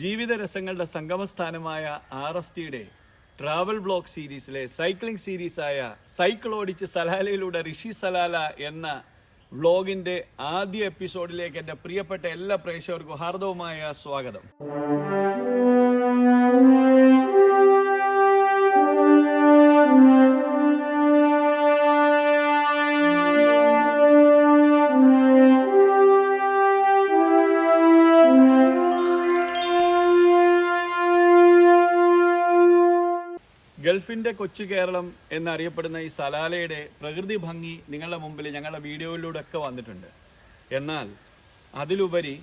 ജീവിത രസങ്ങളുടെ സംഗമസ്ഥാനമായ ആർ എസ് ടിയുടെ ട്രാവൽ ബ്ലോഗ് സീരീസിലെ സൈക്ലിംഗ് സീരീസായ സൈക്കിൾ ഓടിച്ച് സലാലയിലൂടെ ഋഷി സലാല എന്ന വ്ളോഗിന്റെ ആദ്യ എപ്പിസോഡിലേക്ക് എന്റെ പ്രിയപ്പെട്ട എല്ലാ പ്രേക്ഷകർക്കും ഹാർദവുമായ സ്വാഗതം. ഗൾഫിന്റെ കൊച്ചു കേരളം എന്നറിയപ്പെടുന്ന ഈ സലാലയുടെ പ്രകൃതി ഭംഗി നിങ്ങളുടെ മുമ്പിൽ ഞങ്ങളുടെ വീഡിയോയിലൂടെ ഒക്കെ വന്നിട്ടുണ്ട്. എന്നാൽ അതിലുപരി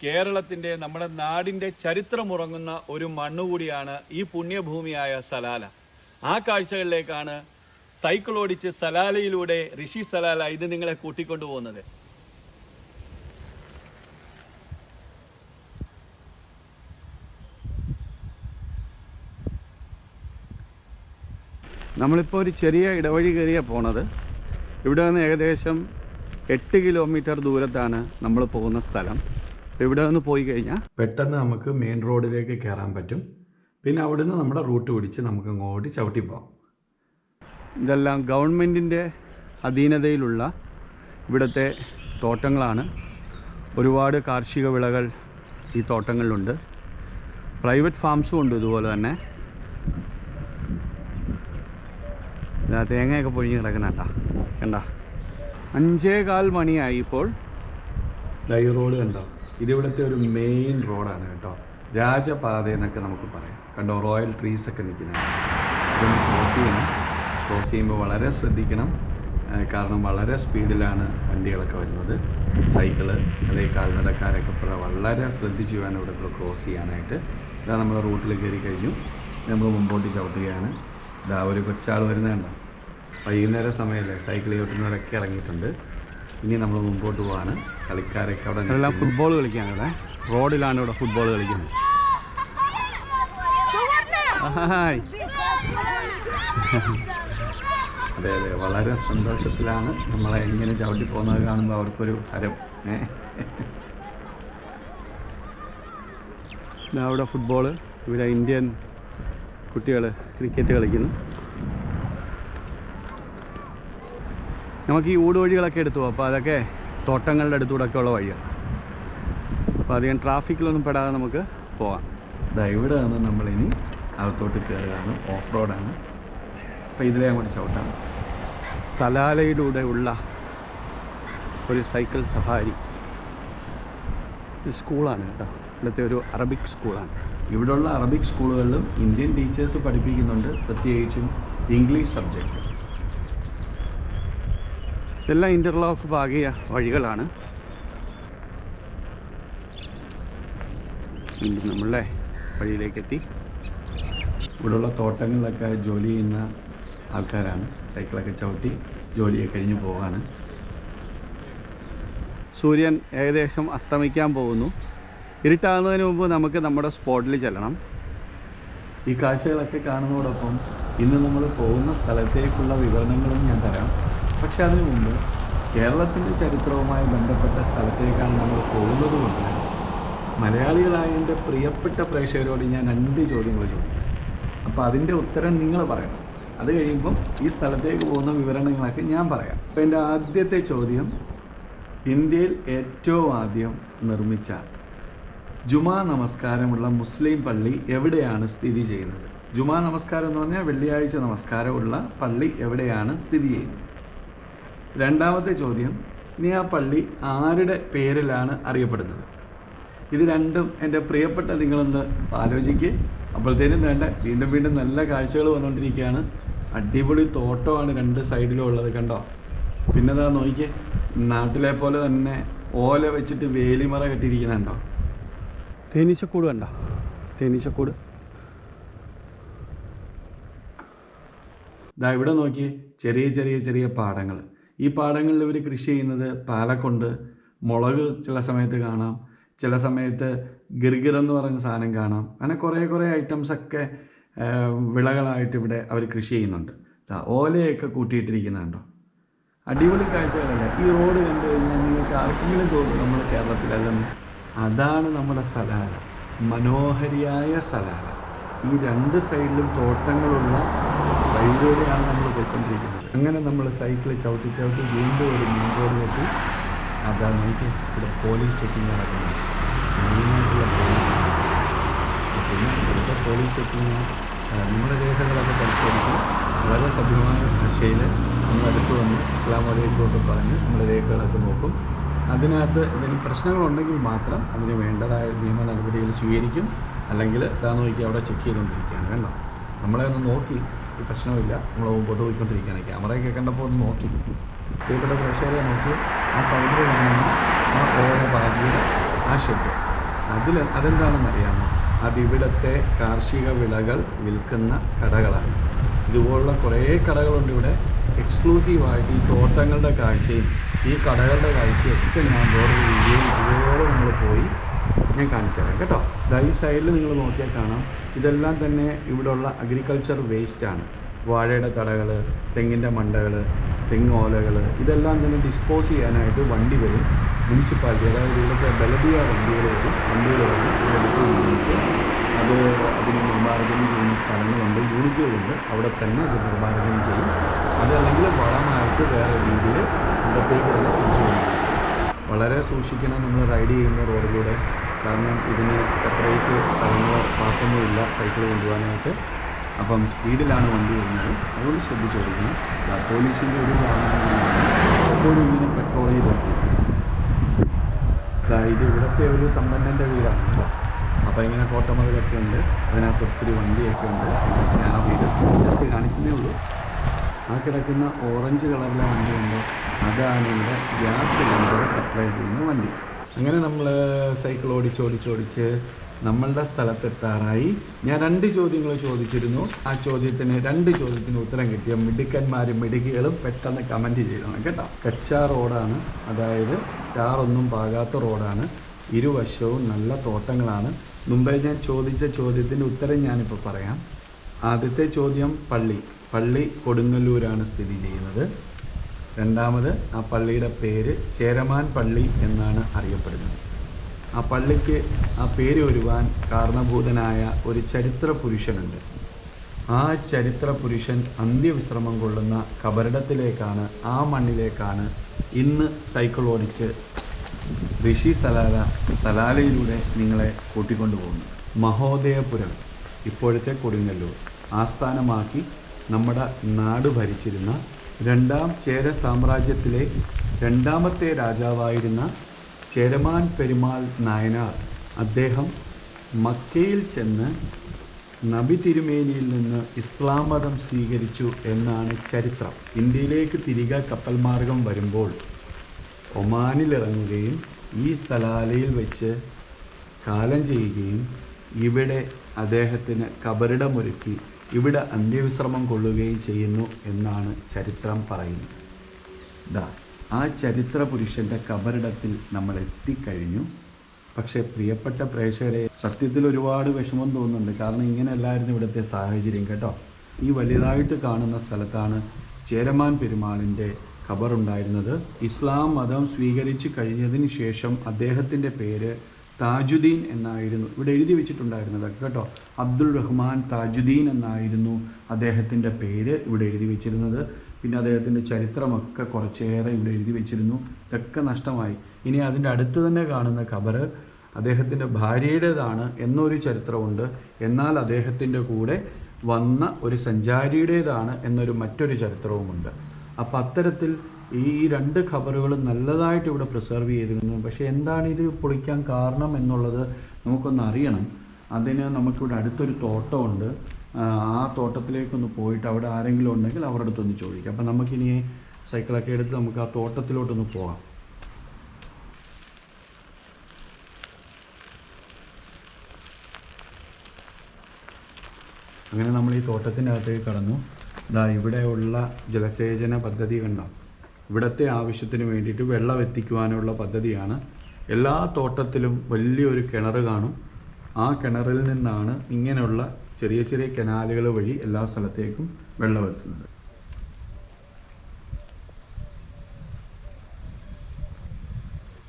കേരളത്തിന്റെ നമ്മുടെ നാടിന്റെ ചരിത്രമുറങ്ങുന്ന ഒരു മണ്ണുകൂടിയാണ് ഈ പുണ്യഭൂമിയായ സലാല. ആ കാഴ്ചകളിലേക്കാണ് സൈക്കിൾ ഓടിച്ച് സലാലയിലൂടെ ഋഷി സലാല ഇത് നിങ്ങളെ കൂട്ടിക്കൊണ്ടുപോകുന്നത്. നമ്മളിപ്പോൾ ഒരു ചെറിയ ഇടവഴി കയറിയാണ് പോണത്. ഇവിടെ നിന്ന് ഏകദേശം എട്ട് കിലോമീറ്റർ ദൂരത്താണ് നമ്മൾ പോകുന്ന സ്ഥലം. ഇവിടെ നിന്ന് പോയി കഴിഞ്ഞാൽ പെട്ടെന്ന് നമുക്ക് മെയിൻ റോഡിലേക്ക് കയറാൻ പറ്റും. പിന്നെ അവിടുന്ന് നമ്മുടെ റൂട്ട് പിടിച്ച് നമുക്ക് അങ്ങോട്ട് ചവിട്ടി പോകാം. ഇതെല്ലാം ഗവൺമെന്റിന്റെ അധീനതയിലുള്ള ഇവിടുത്തെ തോട്ടങ്ങളാണ്. ഒരുപാട് കാർഷിക വിളകൾ ഈ തോട്ടങ്ങളിലുണ്ട്. പ്രൈവറ്റ് ഫാംസും ഉണ്ട് ഇതുപോലെ തന്നെ. ഇതാ തേങ്ങയൊക്കെ പൊഴിഞ്ഞ് കിടക്കുന്നുണ്ട? കണ്ട? അഞ്ചേകാൽ മണിയായി ഇപ്പോൾ. ഈ റോഡ് കണ്ടോ? ഇതിവിടുത്തെ ഒരു മെയിൻ റോഡാണ് കേട്ടോ. രാജപാത എന്നൊക്കെ നമുക്ക് പറയാം. കണ്ടോ? റോയൽ ട്രീസ് ഒക്കെ നിൽക്കുന്നത് ക്രോസ് ചെയ്യണം. ക്രോസ് ചെയ്യുമ്പോൾ വളരെ ശ്രദ്ധിക്കണം. കാരണം വളരെ സ്പീഡിലാണ് വണ്ടികളൊക്കെ വരുന്നത്. സൈക്കിൾ അല്ലെങ്കിൽ കാൽനടക്കാരൊക്കെ ഇപ്പോൾ വളരെ ശ്രദ്ധിച്ച് വേണം ഇവിടെ ക്രോസ് ചെയ്യാനായിട്ട്. ഇതാ നമ്മൾ റൂട്ടിൽ കയറി കഴിഞ്ഞു. നമ്മൾ മുമ്പോട്ട് ചവിട്ടുകയാണ്. ഇതാ ഒരു കൊച്ചാൾ വരുന്നതുണ്ടോ വൈകുന്നേര സമയമല്ലേ സൈക്കിൾ ചവിട്ടുന്നവരൊക്കെ ഇറങ്ങിയിട്ടുണ്ട്. ഇനി നമ്മൾ മുമ്പോട്ട് പോവാണ്. കളിക്കാരൊക്കെ അവിടെ എല്ലാം ഫുട്ബോൾ കളിക്കാണ് ഇവിടെ റോഡിലാണ് ഇവിടെ ഫുട്ബോൾ കളിക്കുന്നത്. അതെ അതെ. വളരെ സന്തോഷത്തിലാണ് നമ്മളെ എങ്ങനെ ചവിട്ടി പോകുന്നത് കാണുമ്പോൾ അവർക്കൊരു ഹരം. അവിടെ ഫുട്ബോൾ ഇവിടെ ഇന്ത്യൻ കുട്ടികൾ ക്രിക്കറ്റ് കളിക്കുന്നു. നമുക്ക് ഈ ഊട് വഴികളൊക്കെ എടുത്തു അപ്പോൾ അതൊക്കെ തോട്ടങ്ങളുടെ അടുത്തൂടെയൊക്കെ ഉള്ള വഴിയാണ് അപ്പോൾ അധികം ട്രാഫിക്കിലൊന്നും പെടാതെ നമുക്ക് പോകാം. ഇതാ ഇവിടെ നിന്ന് നമ്മളിനി അകത്തോട്ട് കയറുകയാണ്. ഓഫ് റോഡാണ് അപ്പോൾ ഇതിലേ അങ്ങോട്ട് ചവിട്ടാം. സലാലയിലൂടെ ഉള്ള ഒരു സൈക്കിൾ സഫാരി. സ്കൂളാണ് കേട്ടോ. ഇവിടുത്തെ ഒരു അറബിക് സ്കൂളാണ്. ഇവിടെയുള്ള അറബിക് സ്കൂളുകളിലും ഇന്ത്യൻ ടീച്ചേഴ്സ് പഠിപ്പിക്കുന്നുണ്ട്. പ്രത്യേകിച്ചും ഇംഗ്ലീഷ് സബ്ജക്റ്റ് ഇതെല്ലാം ഇന്റർലോക്ക് പാകിയ വഴികളാണ്. വീണ്ടും നമ്മളെ വഴിയിലേക്ക് എത്തി ഇവിടെയുള്ള തോട്ടങ്ങളിലൊക്കെ ജോലി ചെയ്യുന്ന ആൾക്കാരാണ്. സൈക്കിളൊക്കെ ചവിട്ടി ജോലിയൊക്കെ കഴിഞ്ഞ് പോവാണ്. സൂര്യൻ ഏകദേശം അസ്തമിക്കാൻ പോകുന്നു. ഇരുട്ടാകുന്നതിന് മുമ്പ് നമുക്ക് നമ്മുടെ സ്പോട്ടിൽ ചെല്ലണം. ഈ കാഴ്ചകളൊക്കെ കാണുന്നതോടൊപ്പം ഇന്ന് നമ്മൾ പോകുന്ന സ്ഥലത്തേക്കുള്ള വിവരണങ്ങളും ഞാൻ തരാം. പക്ഷെ അതിനു മുമ്പ് കേരളത്തിന്റെ ചരിത്രവുമായി ബന്ധപ്പെട്ട സ്ഥലത്തേക്കാണ് നമ്മൾ പോകുന്നത് കൊണ്ട് മലയാളികളായ എന്റെ പ്രിയപ്പെട്ട പ്രേക്ഷകരോട് ഞാൻ രണ്ട് ചോദ്യങ്ങൾ ചോദിക്കും. അപ്പോൾ അതിന്റെ ഉത്തരം നിങ്ങൾ പറയണം. അത് കഴിയുമ്പം ഈ സ്ഥലത്തേക്ക് പോകുന്ന വിവരണങ്ങളൊക്കെ ഞാൻ പറയാം. അപ്പോൾ എന്റെ ആദ്യത്തെ ചോദ്യം ഇന്ത്യയിൽ ഏറ്റവും ആദ്യം നിർമ്മിച്ച ജുമാ നമസ്കാരമുള്ള മുസ്ലിം പള്ളി എവിടെയാണ് സ്ഥിതി ചെയ്യുന്നത്? ജുമാ നമസ്കാരം എന്ന് പറഞ്ഞാൽ വെള്ളിയാഴ്ച നമസ്കാരമുള്ള പള്ളി എവിടെയാണ് സ്ഥിതി ചെയ്യുന്നത്? രണ്ടാമത്തെ ചോദ്യം ഇനി ആ പള്ളി ആരുടെ പേരിലാണ് അറിയപ്പെടുന്നത്? ഇത് രണ്ടും എന്റെ പ്രിയപ്പെട്ട നിങ്ങളൊന്ന് ആലോചിക്കുക അപ്പോഴത്തേനും വേണ്ട വീണ്ടും വീണ്ടും നല്ല കാഴ്ചകൾ വന്നുകൊണ്ടിരിക്കുകയാണ്. അടിപൊളി തോട്ടമാണ് രണ്ട് സൈഡിലും ഉള്ളത് കണ്ടോ? പിന്നെ അതാ നോക്കിക്കേ നാട്ടിലെ പോലെ തന്നെ ഓല വെച്ചിട്ട് വേലിമറ കെട്ടിയിരിക്കുന്നുണ്ടോ? തേനീച്ചക്കൂട് കണ്ടോ? തേനീച്ചക്കൂട്. ഇതാ ഇവിടെ നോക്കിയേ ചെറിയ ചെറിയ ചെറിയ പാടങ്ങൾ. ഈ പാടങ്ങളിൽ ഇവർ കൃഷി ചെയ്യുന്നത് പാലക്കൊണ്ട്. മുളക് ചില സമയത്ത് കാണാം. ചില സമയത്ത് ഗിർഗിർ എന്ന് പറയുന്ന സാധനം കാണാം. അങ്ങനെ കുറേ കുറേ ഐറ്റംസൊക്കെ വിളകളായിട്ട് ഇവിടെ അവർ കൃഷി ചെയ്യുന്നുണ്ട്. ഓലയൊക്കെ കൂട്ടിയിട്ടിരിക്കുന്നുണ്ടോ? അടിപൊളി കാഴ്ചകളല്ല? ഈ റോഡ് കണ്ടു കഴിഞ്ഞാൽ നിങ്ങൾക്ക് ആർക്കെങ്കിലും തോന്നും നമ്മൾ കേരളത്തിലല്ലെന്ന് അതാണ് നമ്മുടെ സലാല. മനോഹരിയായ സലാല. ഈ രണ്ട് സൈഡിലും തോട്ടങ്ങളുള്ള വഴിയിലൂടെയാണ് നമ്മൾ പോയിക്കൊണ്ടിരിക്കുന്നത്. അങ്ങനെ നമ്മൾ സൈക്കിൾ ചവിട്ടി ചവിട്ടി വീണ്ടും ഒരു മെയിൻ റോഡിലെത്തി അതാ നോക്കി ഇവിടെ പോലീസ് ചെക്കിങ് നടക്കുന്നത്. മെയിനായിട്ടുള്ള പോലീസ് പിന്നെ ഇവിടുത്തെ പോലീസ് ചെക്കിങ് നമ്മുടെ രേഖകളൊക്കെ പരിശോധിച്ച് വളരെ സഭ്യമായ ഭാഷയിൽ നമ്മൾ അടുത്ത് വന്ന് ഇസ്ലാം വലൈക്കോട്ട് പറഞ്ഞ് നമ്മുടെ രേഖകളൊക്കെ നോക്കും. അതിനകത്ത് എന്തെങ്കിലും പ്രശ്നങ്ങളുണ്ടെങ്കിൽ മാത്രം അതിന് വേണ്ടതായ നിയമ നടപടികൾ സ്വീകരിക്കും. അല്ലെങ്കിൽ ഇതാ നോക്കി അവിടെ ചെക്ക് ചെയ്തുകൊണ്ടിരിക്കുകയാണ്. വേണ്ട നമ്മളെ ഒന്ന് നോക്കി. ഈ പ്രശ്നമില്ല നമ്മൾ മുമ്പോട്ട് പോയിക്കൊണ്ടിരിക്കുകയാണ്. ക്യാമറയൊക്കെ കണ്ടപ്പോൾ ഒന്ന് നോക്കി. പ്രിയപ്പെട്ട പ്രേക്ഷകരെ നോക്കി ആ സൗദി കാണുന്ന ആ ഓരോ ഭാഗ്യയുടെ ആ ഷെഡ് അതിൽ അതെന്താണെന്നറിയാമോ? അതിവിടുത്തെ കാർഷിക വിളകൾ വിൽക്കുന്ന കടകളാണ്. ഇതുപോലുള്ള കുറേ കടകളുണ്ട് ഇവിടെ. എക്സ്ക്ലൂസീവായിട്ട് ഈ തോട്ടങ്ങളുടെ കാഴ്ചയും ഈ കടകളുടെ കാഴ്ചയും ഒക്കെ ഞാൻ വേറൊരു വീഡിയോയും ഇതുപോലെ നമ്മൾ പോയി ഞാൻ കാണിച്ചു തരാം കേട്ടോ. ഈ സൈഡിൽ നിങ്ങൾ നോക്കിയാൽ കാണാം. ഇതെല്ലാം തന്നെ ഇവിടെയുള്ള അഗ്രികൾച്ചർ വേസ്റ്റാണ് വാഴയുടെ തടകൾ തെങ്ങിന്റെ മണ്ടകൾ തെങ്ങോലകൾ ഇതെല്ലാം തന്നെ ഡിസ്പോസ് ചെയ്യാനായിട്ട് വണ്ടി വരും. മുനിസിപ്പാലിറ്റി അതായത് ഇവിടുത്തെ ബലബിയ വണ്ടികൾ വരും. വണ്ടികൾ വന്ന് ഇതെടുത്ത് അത് അതിന് നിർമ്മാർജനം ചെയ്യുന്ന സ്ഥലങ്ങളുണ്ട് യൂണിറ്റുകളുണ്ട്. അവിടെ തന്നെ ഇത് നിർമ്മാർജനം ചെയ്യും. അതല്ലെങ്കിൽ വളമായിട്ട് വേറെ രീതിയിൽ ഇവിടത്തേക്ക് തന്നെ തിരിച്ചു വളരെ സൂക്ഷിക്കണം. നമ്മൾ റൈഡ് ചെയ്യുന്ന റോഡിലൂടെ കാരണം ഇതിന് സെപ്പറേറ്റ് സ്ഥലങ്ങളോ പാർക്കൊന്നും ഇല്ല സൈക്കിൾ കൊണ്ടുപോകാനായിട്ട്. അപ്പം സ്പീഡിലാണ് വണ്ടി വരുന്നത്. അതുകൊണ്ട് ശ്രദ്ധിച്ചോടിക്കണം പോലീസിന്റെ ഒരു എപ്പോഴും ഇങ്ങനെ പെട്രോൾ ദാ ഇത് ഇവിടുത്തെ ഒരു സമ്പന്നന്റെ വീടാണ് കേട്ടോ. അപ്പോൾ ഇങ്ങനെ കോട്ടമതിലൊക്കെ ഉണ്ട്. അതിനകത്ത് ഒത്തിരി വണ്ടിയൊക്കെ ഉണ്ട്. പിന്നെ ആ വീട് ജസ്റ്റ് കാണിച്ചതേ ഉള്ളൂ. ആ കിടക്കുന്ന ഓറഞ്ച് കളറിലെ വണ്ടി ഉണ്ടോ. അതാണ് ഇവിടെ ഗ്യാസ് സിലിണ്ടർ സപ്ലൈ ചെയ്യുന്ന വണ്ടി. അങ്ങനെ നമ്മൾ സൈക്കിൾ ഓടിച്ചോടിച്ചോടിച്ച് നമ്മളുടെ സ്ഥലത്തെത്താറായി. ഞാൻ രണ്ട് ചോദ്യങ്ങൾ ചോദിച്ചിരുന്നു. ആ ചോദ്യത്തിന് രണ്ട് ചോദ്യത്തിന് ഉത്തരം കിട്ടിയ മിടുക്കന്മാരും മിടുക്കികളും പെട്ടെന്ന് കമന്റ് ചെയ്തതാണ് കേട്ടോ. കച്ചാ റോഡാണ്. അതായത് കാറൊന്നും പാകാത്ത റോഡാണ്. ഇരുവശവും നല്ല തോട്ടങ്ങളാണ്. മുമ്പേ ഞാൻ ചോദിച്ച ചോദ്യത്തിന്റെ ഉത്തരം ഞാനിപ്പോൾ പറയാം. ആദ്യത്തെ ചോദ്യം പള്ളി. പള്ളി കൊടുങ്ങല്ലൂരാണ് സ്ഥിതി ചെയ്യുന്നത്. രണ്ടാമത് ആ പള്ളിയുടെ പേര് ചേരമാൻ പള്ളി എന്നാണ് അറിയപ്പെടുന്നത്. ആ പള്ളിക്ക് ആ പേര് വരുവാൻ കാരണഭൂതനായ ഒരു ചരിത്ര പുരുഷനുണ്ട്. ആ ചരിത്ര പുരുഷൻ അന്ത്യവിശ്രമം കൊള്ളുന്ന കബറിടത്തിലേക്കാണ് ആ മണ്ണിലേക്കാണ് ഇന്ന് സൈക്കിൾ ഓടിച്ച് ഋഷി സലാല സലാലയിലൂടെ നിങ്ങളെ കൂട്ടിക്കൊണ്ടുപോകുന്നു മഹോദയപുരം ഇപ്പോഴത്തെ കൊടുങ്ങല്ലൂർ. ആസ്ഥാനമാക്കി നമ്മുടെ നാട് ഭരിച്ചിരുന്ന രണ്ടാം ചേര സാമ്രാജ്യത്തിലെ രണ്ടാമത്തെ രാജാവായിരുന്ന ചേരമാൻ പെരുമാൾ നായനാർ അദ്ദേഹം മക്കയിൽ ചെന്ന് നബി തിരുമേനിയിൽ നിന്ന് ഇസ്ലാം മതം സ്വീകരിച്ചു എന്നാണ് ചരിത്രം. ഇന്ത്യയിലേക്ക് തിരികെ കപ്പൽ മാർഗം വരുമ്പോൾ ഒമാനിലിറങ്ങുകയും ഈ സലാലയിൽ വെച്ച് കാലം ചെയ്യുകയും ഇവിടെ അദ്ദേഹത്തിന് കബറിടമൊരുക്കി ഇവിടെ അന്ത്യവിശ്രമം കൊള്ളുകയും ചെയ്യുന്നു എന്നാണ് ചരിത്രം പറയുന്നത്. ദാ ആ ചരിത്ര പുരുഷന്റെ കബറിടത്തിൽ നമ്മൾ എത്തിക്കഴിഞ്ഞു. പക്ഷേ പ്രിയപ്പെട്ട പ്രേക്ഷകരെ സത്യത്തിൽ ഒരുപാട് വിഷമം തോന്നുന്നുണ്ട്. കാരണം ഇങ്ങനെയല്ലായിരുന്നു ഇവിടുത്തെ സാഹചര്യം കേട്ടോ. ഈ വലിയതായിട്ട് കാണുന്ന സ്ഥലത്താണ് ചേരമാൻ പെരുമാളിന്റെ ഖബറുണ്ടായിരുന്നത് ഇസ്ലാം മതം സ്വീകരിച്ചു കഴിഞ്ഞതിന് ശേഷം അദ്ദേഹത്തിന്റെ പേര് താജുദ്ദീൻ എന്നായിരുന്നു. ഇവിടെ എഴുതി വെച്ചിട്ടുണ്ടായിരുന്നത് കേട്ടോ. അബ്ദുൾ റഹ്മാൻ താജുദ്ദീൻ എന്നായിരുന്നു അദ്ദേഹത്തിന്റെ പേര് ഇവിടെ എഴുതി വെച്ചിരുന്നത്. പിന്നെ അദ്ദേഹത്തിന്റെ ചരിത്രമൊക്കെ കുറച്ചേറെ ഇവിടെ എഴുതി വെച്ചിരുന്നു. ഇതൊക്കെ നഷ്ടമായി. ഇനി അതിന്റെ അടുത്ത് തന്നെ കാണുന്ന ഖബറ് അദ്ദേഹത്തിന്റെ ഭാര്യയുടേതാണ് എന്നൊരു ചരിത്രമുണ്ട്. എന്നാൽ അദ്ദേഹത്തിന്റെ കൂടെ വന്ന ഒരു സഞ്ചാരിയുടേതാണ് എന്നൊരു മറ്റൊരു ചരിത്രവുമുണ്ട്. അപ്പം അത്തരത്തിൽ ഈ രണ്ട് ഖബറുകളും നല്ലതായിട്ട് ഇവിടെ പ്രിസർവ് ചെയ്തിരുന്നു. പക്ഷേ എന്താണ് ഇത് പൊളിക്കാൻ കാരണം എന്നുള്ളത് നമുക്കൊന്ന് അറിയണം. അതിന് നമുക്കിവിടെ അടുത്തൊരു തോട്ടമുണ്ട്. ആ, തോട്ടത്തിലേക്കൊന്ന് പോയിട്ട് അവിടെ ആരെങ്കിലും ഉണ്ടെങ്കിൽ അവരുടെ അടുത്തൊന്ന് ചോദിക്കാം. അപ്പം നമുക്കിനി സൈക്കിളൊക്കെ എടുത്ത് നമുക്ക് ആ തോട്ടത്തിലോട്ടൊന്ന് പോകാം അങ്ങനെ നമ്മൾ ഈ തോട്ടത്തിന്റെ അകത്തേക്ക് കടന്നു ഇതാ ഇവിടെയുള്ള ജലസേചന പദ്ധതി കണ്ടോ? ഇവിടുത്തെ ആവശ്യത്തിന് വേണ്ടിയിട്ട് വെള്ളം എത്തിക്കുവാനുള്ള പദ്ധതിയാണ്. എല്ലാ തോട്ടത്തിലും വലിയൊരു കിണർ കാണും. ആ കിണറിൽ നിന്നാണ് ഇങ്ങനെയുള്ള ചെറിയ ചെറിയ കനാലുകൾ വഴി എല്ലാ സ്ഥലത്തേക്കും വെള്ളം എത്തുന്നത്.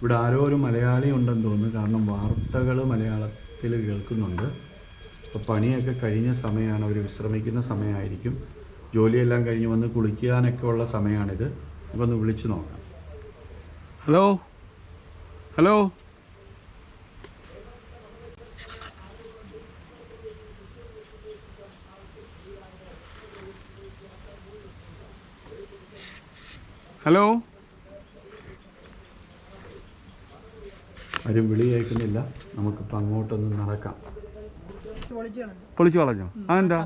ഇവിടെ ആരോ ഒരു മലയാളി ഉണ്ടെന്ന് തോന്നുന്നു. കാരണം വാർത്തകൾ മലയാളത്തിൽ കേൾക്കുന്നുണ്ട്. അപ്പോൾ പണിയൊക്കെ കഴിഞ്ഞ സമയമാണ്. അവർ വിശ്രമിക്കുന്ന സമയമായിരിക്കും. ജോലിയെല്ലാം കഴിഞ്ഞ് വന്ന് കുളിക്കാനൊക്കെ ഉള്ള സമയമാണിത്. അപ്പോൾ ഒന്ന് വിളിച്ചു നോക്കാം. ഹലോ? ഹലോ? ഹലോ? ആരും വിളി കേൾക്കുന്നില്ല. നമുക്കിപ്പോൾ അങ്ങോട്ടൊന്ന് നടക്കാം. പൊളിച്ച് കളഞ്ഞു. അതെന്താ?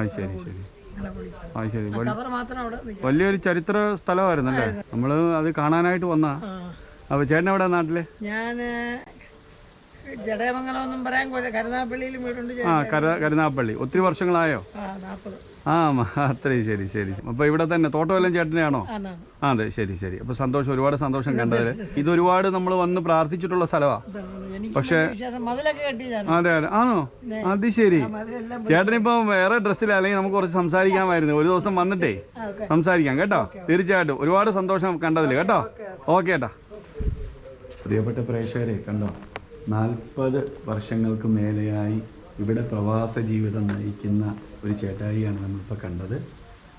ആ ശരി ശരി. ശരി വലിയൊരു ചരിത്ര സ്ഥലമായിരുന്നു അല്ലേ നമ്മൾ അത് കാണാനായിട്ട് വന്നാ. അപ്പൊ ചേട്ടൻ എവിടെ നാട്ടിൽ? ഞാൻ ജടയമംഗലം ഒന്നും പറയാൻ കരുനാപ്പള്ളിയിലും വീടുണ്ട് ആ കര കരുനാപ്പള്ളി ഒത്തിരി വർഷങ്ങളായോ? ആ നാൽപ്പത് ആ അത്രയും ശരി ശരി. അപ്പോൾ ഇവിടെ തന്നെ തോട്ടമെല്ലാം ചേട്ടനെയാണോ? ആ അതെ ശരി ശരി. അപ്പോൾ സന്തോഷം ഒരുപാട് സന്തോഷം കണ്ടതിൽ ഇത് ഒരുപാട് നമ്മൾ വന്ന് പ്രാർത്ഥിച്ചിട്ടുള്ള സ്ഥലമാണ് പക്ഷേ- അതെ അതെ. ആണോ? അത്. ശരി. ചേട്ടനിപ്പോ ചേട്ടനിപ്പോൾ വേറെ ഡ്രസ്സിൽ അല്ലെങ്കിൽ നമുക്ക് കുറച്ച് സംസാരിക്കാമായിരുന്നു. ഒരു ദിവസം വന്നിട്ടേ സംസാരിക്കാം കേട്ടോ? തീർച്ചയായിട്ടും. ഒരുപാട് സന്തോഷം കണ്ടതിൽ കേട്ടോ? ഓക്കെ ഏട്ടാ. പ്രിയപ്പെട്ട പ്രേക്ഷകരെ കണ്ടോ? നാൽപ്പത് വർഷങ്ങൾക്ക് മേലെയായി ഇവിടെ പ്രവാസ ജീവിതം നയിക്കുന്ന ഒരു ചേട്ടായിയാണ് നമ്മളിപ്പോൾ കണ്ടത്.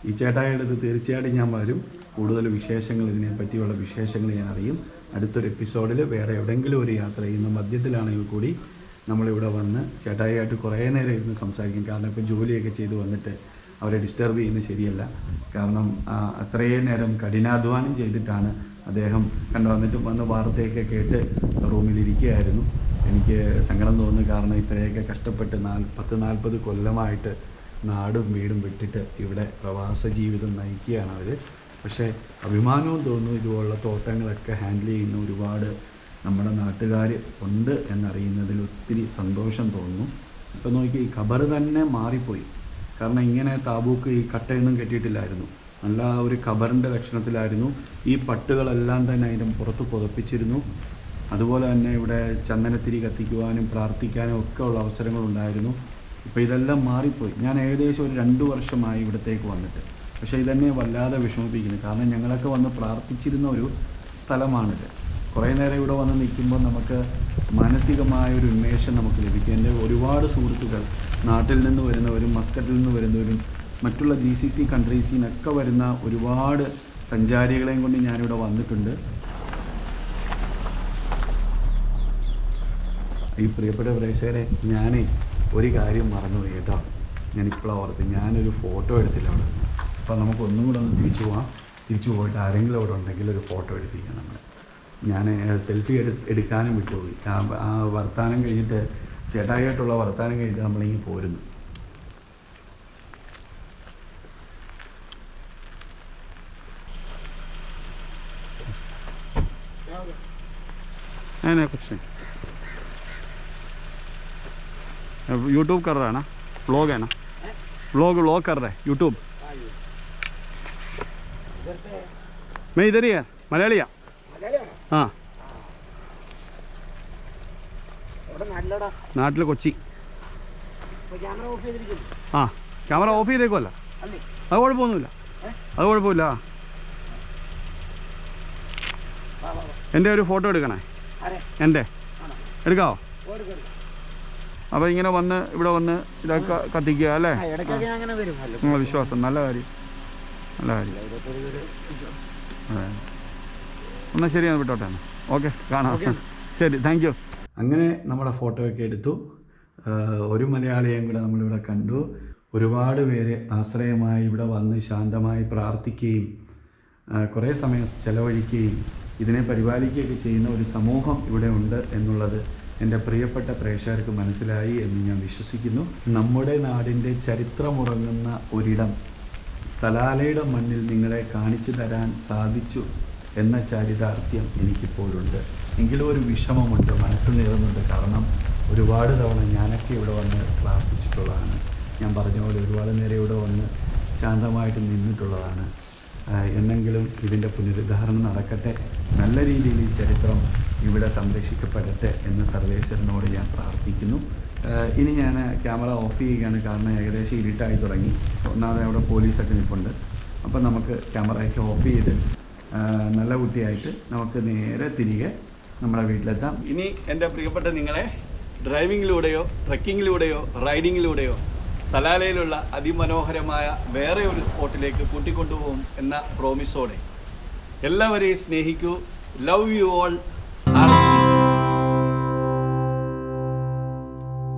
ഈ ചേട്ടായിയുടെ തീർച്ചയായിട്ടും ഞാൻ വരും. കൂടുതൽ വിശേഷങ്ങൾ ഇതിനെപ്പറ്റിയുള്ള വിശേഷങ്ങൾ ഞാൻ അറിയും. അടുത്തൊരു എപ്പിസോഡിൽ വേറെ എവിടെയെങ്കിലും ഒരു യാത്ര ചെയ്യുന്ന മധ്യത്തിലാണെങ്കിൽ കൂടി നമ്മളിവിടെ വന്ന് ചേട്ടായിയായിട്ട് കുറേ നേരം ഇരുന്ന് സംസാരിക്കും. കാരണം ഇപ്പോൾ ജോലിയൊക്കെ ചെയ്ത് വന്നിട്ട് അവരെ ഡിസ്റ്റർബ് ചെയ്യുന്നത് ശരിയല്ല. കാരണം അത്രയും നേരം കഠിനാധ്വാനം ചെയ്തിട്ടാണ് അദ്ദേഹം കണ്ടു വന്നിട്ട് വന്ന് വാർത്തയൊക്കെ കേട്ട് റൂമിലിരിക്കുകയായിരുന്നു. എനിക്ക് സങ്കടം തോന്നുന്നു കാരണം ഇത്രയൊക്കെ കഷ്ടപ്പെട്ട് നാൽ പത്ത് നാൽപ്പത് കൊല്ലമായിട്ട് നാടും വീടും വിട്ടിട്ട് ഇവിടെ പ്രവാസ ജീവിതം നയിക്കുകയാണ് അവർ പക്ഷേ അഭിമാനവും തോന്നുന്നു ഇതുപോലുള്ള തോട്ടങ്ങളൊക്കെ ഹാൻഡിൽ ചെയ്യുന്ന ഒരുപാട് നമ്മുടെ നാട്ടുകാർ ഉണ്ട് എന്നറിയുന്നതിൽ ഒത്തിരി സന്തോഷം തോന്നുന്നു. ഇപ്പം നോക്കി ഈ ഖബർ തന്നെ മാറിപ്പോയി. കാരണം ഇങ്ങനെ താബൂക്ക് ഈ കട്ടയൊന്നും കെട്ടിയിട്ടില്ലായിരുന്നു. നല്ല ഒരു ഖബറിന്റെ ലക്ഷണത്തിലായിരുന്നു. ഈ പട്ടുകളെല്ലാം തന്നെ അതിന്റെ പുറത്ത് പുതപ്പിച്ചിരുന്നു. അതുപോലെ തന്നെ ഇവിടെ ചന്ദനത്തിരി കത്തിക്കുവാനും പ്രാർത്ഥിക്കാനും ഒക്കെ ഉള്ള അവസരങ്ങളുണ്ടായിരുന്നു ഇപ്പോൾ ഇതെല്ലാം മാറിപ്പോയി. ഞാൻ ഏകദേശം ഒരു രണ്ട് വർഷമായി ഇവിടത്തേക്ക് വന്നിട്ട്. പക്ഷേ ഇതെന്നെ വല്ലാതെ വിഷമിപ്പിക്കുന്നു. കാരണം ഞങ്ങളൊക്കെ വന്ന് പ്രാർത്ഥിച്ചിരുന്ന ഒരു സ്ഥലമാണിത്. കുറേ നേരം ഇവിടെ വന്ന് നിൽക്കുമ്പോൾ നമുക്ക് മാനസികമായ ഒരു ഉന്മേഷം നമുക്ക് ലഭിക്കും. എന്റെ ഒരുപാട് സുഹൃത്തുക്കൾ നാട്ടിൽ നിന്ന് വരുന്നവരും മസ്കറ്റിൽ നിന്ന് വരുന്നവരും മറ്റുള്ള ജി സി സി കൺട്രീസിൽ നിന്നൊക്കെ വരുന്ന ഒരുപാട് സഞ്ചാരികളെയും കൊണ്ട് ഞാനിവിടെ വന്നിട്ടുണ്ട്. ഈ പ്രിയപ്പെട്ട പ്രേക്ഷകരെ ഞാൻ ഒരു കാര്യം മറന്നുപോയി കേട്ടോ. ഞാനിപ്പോഴാണ് ഓർത്ത് ഞാനൊരു ഫോട്ടോ എടുത്തില്ല അവിടെ നിന്ന്. അപ്പം നമുക്ക് ഒന്നും കൂടെ ഒന്ന് തിരിച്ചു പോവാം. തിരിച്ചു പോയിട്ട് ആരെങ്കിലും അവിടെ ഉണ്ടെങ്കിൽ ഒരു ഫോട്ടോ എടുപ്പിക്കാം നമ്മൾ ഞാൻ സെൽഫി എടു എടുക്കാനും വിട്ടുപോയി. ആ വർത്താനം കഴിഞ്ഞിട്ട് ചേട്ടായിട്ടുള്ള വർത്താനം കഴിഞ്ഞിട്ട് നമ്മളിങ്ങനെ പോരുന്നു. അതിനെ കുറിച്ച് यूट्यूब कर रहा है ना व्लॉग है ना व्लॉग व्लॉग कर रहा है यूट्यूब इधर से मैं इधर ही है मलयालिया മലയാളിയാണോ? ആ ഇവിടെ നല്ലടാ നാട്ടിൽ കൊച്ചി ഇപ്പൊ ക്യാമറ ഓഫ് ചെയ്തിരിക്കുന്നു ആ ക്യാമറ ഓഫ് ചെയ്തേക്കുമല്ല അല്ലേ അത് കുഴപ്പമൊന്നുമില്ല ഏ? അത് കുഴപ്പമില്ല വാ വാ വാ എൻ്റെ ഒരു ഫോട്ടോ എടുക്കണേ ആരെ എൻ്റെ ആണോ എടുക്കാവോ ഓടുക അപ്പോൾ ഇങ്ങനെ വന്ന് ഇവിടെ വന്ന് ഇതൊക്കെ കത്തിക്കുക അല്ലേ? നിങ്ങളെ വിശ്വാസം. നല്ല കാര്യം. നല്ല കാര്യം. എന്നാൽ ശരി വിട്ടോട്ടെ ഓക്കെ കാണാം. ശരി താങ്ക് യു അങ്ങനെ നമ്മുടെ ഫോട്ടോ ഒക്കെ എടുത്തു ഒരു മലയാളിയെയും കൂടെ നമ്മളിവിടെ കണ്ടു. ഒരുപാട് പേര് ആശ്രയമായി ഇവിടെ വന്ന് ശാന്തമായി പ്രാർത്ഥിക്കുകയും കുറേ സമയം ചെലവഴിക്കുകയും ഇതിനെ പരിപാലിക്കുകയൊക്കെ ചെയ്യുന്ന ഒരു സമൂഹം ഇവിടെ ഉണ്ട് എന്നുള്ളത് എന്റെ പ്രിയപ്പെട്ട പ്രേക്ഷകർക്ക് മനസ്സിലായി എന്ന് ഞാൻ വിശ്വസിക്കുന്നു. നമ്മുടെ നാടിന്റെ ചരിത്രമുറങ്ങുന്ന ഒരിടം സലാലയുടെ മണ്ണിൽ നിങ്ങളെ കാണിച്ചു തരാൻ സാധിച്ചു എന്ന ചാരിതാർത്ഥ്യം എനിക്കിപ്പോഴുണ്ട്. എങ്കിലും ഒരു വിഷമമുണ്ട് മനസ്സ് നേറുന്നുണ്ട് കാരണം ഒരുപാട് തവണ ഞാനൊക്കെ ഇവിടെ വന്ന് പ്രാർത്ഥിച്ചിട്ടുള്ളതാണ്. ഞാൻ പറഞ്ഞ പോലെ ഒരുപാട് നേരം ഇവിടെ വന്ന് ശാന്തമായിട്ട് നിന്നിട്ടുള്ളതാണ്. എന്നെങ്കിലും ഇതിന്റെ പുനരുദ്ധാരണം നടക്കട്ടെ. നല്ല രീതിയിൽ ഈ ചരിത്രം ഇവിടെ സംരക്ഷിക്കപ്പെടട്ടെ എന്ന് സർവേശ്വരനോട് ഞാൻ പ്രാർത്ഥിക്കുന്നു. ഇനി ഞാൻ ക്യാമറ ഓഫ് ചെയ്യുകയാണ്. കാരണം ഏകദേശം ഇരുട്ടായി തുടങ്ങി. ഒന്നാമത് അവിടെ പോലീസൊക്കെ നിൽപ്പുണ്ട്. അപ്പം നമുക്ക് ക്യാമറയൊക്കെ ഓഫ് ചെയ്ത് നല്ല കുട്ടിയായിട്ട് നമുക്ക് നേരെ തിരികെ നമ്മുടെ വീട്ടിലെത്താം. ഇനി എന്റെ പ്രിയപ്പെട്ട നിങ്ങളെ ഡ്രൈവിങ്ങിലൂടെയോ ട്രക്കിങ്ങിലൂടെയോ റൈഡിങ്ങിലൂടെയോ സലാലയിലുള്ള അതിമനോഹരമായ വേറെ ഒരു സ്പോട്ടിലേക്ക് കൂട്ടിക്കൊണ്ടുപോകും എന്ന പ്രോമിസോടെ എല്ലാവരെയും സ്നേഹിക്കൂ. Love you all